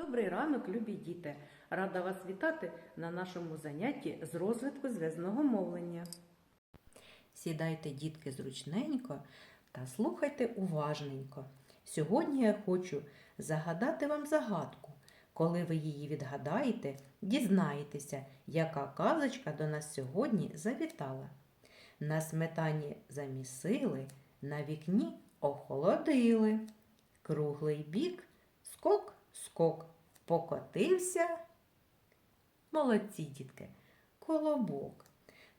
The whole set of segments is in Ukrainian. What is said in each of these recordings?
Добрий ранок, любі діти! Рада вас вітати на нашому занятті з розвитку зв'язного мовлення. Сідайте, дітки, зручненько та слухайте уважненько. Сьогодні я хочу загадати вам загадку. Коли ви її відгадаєте, дізнаєтеся, яка казочка до нас сьогодні завітала. На сметані замісили, на вікні охолодили. Круглий бік, скок, скок, покотився. Молодці, дітки, колобок.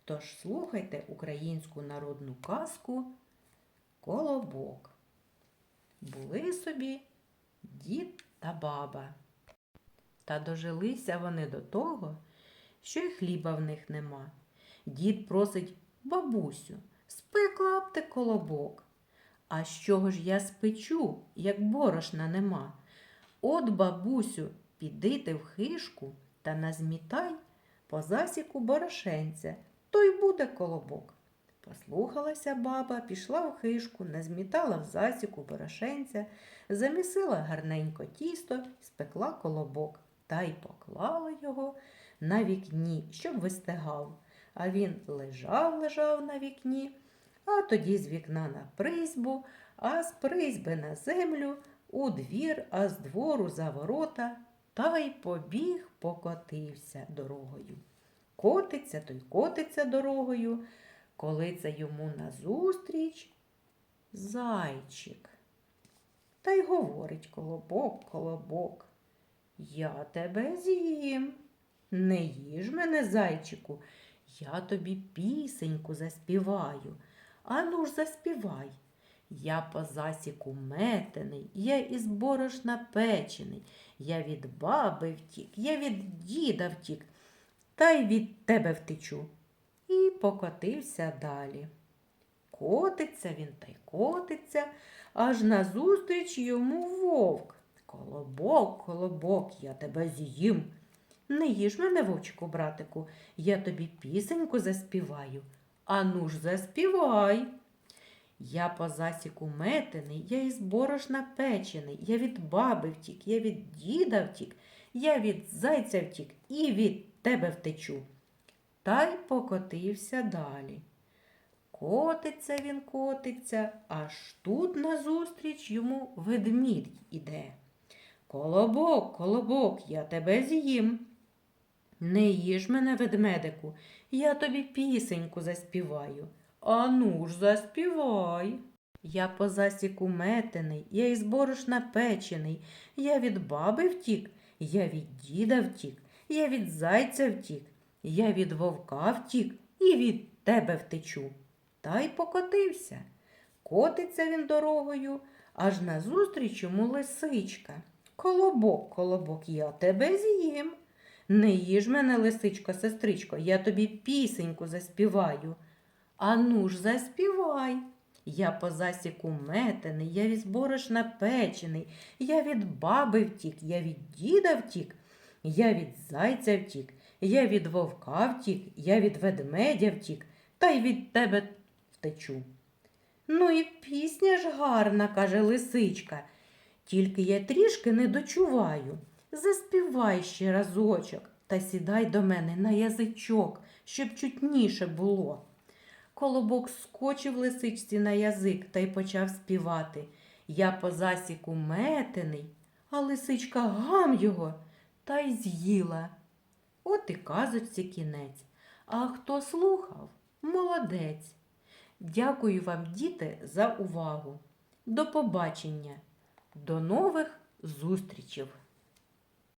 Тож слухайте українську народну казку Колобок. Були собі дід та баба. Та дожилися вони до того, що й хліба в них нема. Дід просить бабусю, спекла б ти колобок. А з чого ж я спечу, як борошна нема? От, бабусю, піди ти в хишку та назмітай по засіку борошенця, то й буде колобок. Послухалася баба, пішла в хишку, назмітала в засіку борошенця, замісила гарненько тісто, спекла колобок та й поклала його на вікні, щоб вистигав. А він лежав, лежав на вікні, а тоді з вікна на призьбу, а з призьби на землю, у двір, а з двору за ворота, та й побіг, покотився дорогою. Котиться, той котиться дорогою, коли це йому назустріч зайчик. Та й говорить колобок, колобок, я тебе з'їм. Не їж мене, зайчику, я тобі пісеньку заспіваю. Ану ж заспівай. Я по засіку метений, я із борошна печений, я від баби втік, я від діда втік, та й від тебе втечу. І покотився далі. Котиться він та й котиться, аж назустріч йому вовк. Колобок, колобок, я тебе з'їм. Не їж мене, вовчику, братику, я тобі пісеньку заспіваю. Ану ж заспівай. Я по засіку метений, я із борошна печений, я від баби втік, я від діда втік, я від зайця втік і від тебе втечу. Та й покотився далі. Котиться він котиться, аж тут назустріч йому ведмідь іде. Колобок, колобок, я тебе з'їм. Не їж мене, ведмедику, я тобі пісеньку заспіваю. Ану ж заспівай. Я по засіку метений, я із борошна печений, я від баби втік, я від діда втік, я від зайця втік, я від вовка втік і від тебе втечу. Та й покотився. Котиться він дорогою, аж назустріч йому лисичка. Колобок, колобок, я тебе з'їм. Не їж мене, лисичко, сестричко, я тобі пісеньку заспіваю. Ану ж заспівай. Я по засіку метений, я від борошна печений, я від баби втік, я від діда втік, я від зайця втік, я від вовка втік, я від ведмедя втік, та й від тебе втечу. Ну і пісня ж гарна, каже лисичка, тільки я трішки не дочуваю. Заспівай ще разочок та сідай до мене на язичок, щоб чутніше було. Колобок скочив лисичці на язик та й почав співати. Я по засіку метений, а лисичка гам його та й з'їла. От і казочці кінець. А хто слухав, молодець. Дякую вам, діти, за увагу. До побачення. До нових зустрічей!